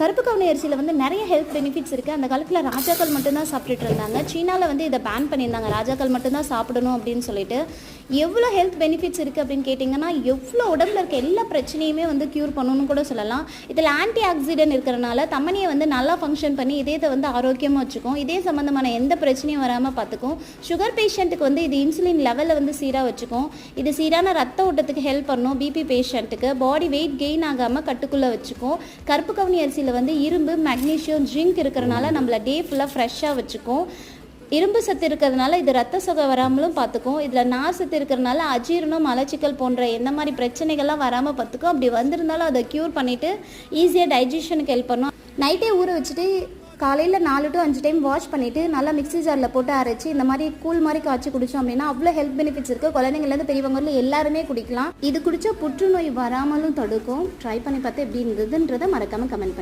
கருப்பு கவுனி அரிசியில் வந்து நிறைய ஹெல்த் பெனிஃபிட்ஸ் இருக்குது அந்த காலத்தில் ராஜாக்கள் மட்டும்தான் சாப்பிட்டுட்டு இருந்தாங்க. சீனாவில் வந்து இதை பேன் பண்ணியிருந்தாங்க. ராஜாக்கள் மட்டும்தான் சாப்பிடணும் அப்படின்னு சொல்லிட்டு. எவ்வளோ ஹெல்த் பெனிஃபிட்ஸ் இருக்குது அப்படின்னு கேட்டிங்கன்னா எவ்வளோ உடம்புல இருக்க எல்லா பிரச்சனையுமே வந்து க்யூர் பண்ணணும்னு கூட சொல்லலாம். இதில் ஆன்டி ஆக்சிடென்ட் இருக்கிறனால தமனியை வந்து நல்லா ஃபங்க்ஷன் பண்ணி இதயத்தை வந்து ஆரோக்கியமாக வச்சுக்கும். இதே சம்மந்தமான எந்த பிரச்சனையும் வராமல் பார்த்துக்கும். சுகர் பேஷண்ட்டுக்கு வந்து இது இன்சுலின் லெவலில் வந்து சீராக வச்சுக்கும். இது சீரான ரத்த ஓட்டத்துக்கு ஹெல்ப் பண்ணும். பிபி பேஷண்ட்டுக்கு பாடி வெயிட் கெயின் ஆகாமல் கட்டுக்குள்ளே வச்சுக்கும். கருப்பு கவுனி அரிசியில் வந்து இரும்பு மெக்னீஷியம் ஜிங்க் இருக்கிறனால நம்மளை டே ஃபுல்லாக ஃப்ரெஷ்ஷாக வச்சுக்கும். இரும்பு சத்து இருக்கிறதுனால இது ரத்த சொகை வராமலும் பார்த்துக்கும். இதில் நார் சத்து இருக்கிறதுனால அஜீரணம் மலச்சிக்கல் போன்ற எந்த மாதிரி பிரச்சனைகள்லாம் வராமல் பார்த்துக்கும். அப்படி வந்திருந்தாலும் அதை க்யூர் பண்ணிவிட்டு ஈஸியாக டைஜஷனுக்கு ஹெல்ப் பண்ணும். நைட்டே ஊற வச்சுட்டு காலையில் நாலு டு அஞ்சு டைம் வாஷ் பண்ணிவிட்டு நல்லா மிக்ஸி ஜாரில் போட்டு அரைச்சி இந்த மாதிரி கூழ் மாதிரி காய்ச்சி குடித்தோம் அப்படின்னா அவ்வளோ ஹெல்த் பெனிஃபிட்ஸ் இருக்குது குழந்தைங்கலேருந்து பெரியவங்க எல்லாருமே குடிக்கலாம். இது குடித்தா புற்றுநோய் வராமலும் தடுக்கும். ட்ரை பண்ணி பார்த்து எப்படி இருந்ததுன்றதை மறக்காமல் கமெண்ட் பண்ணுங்க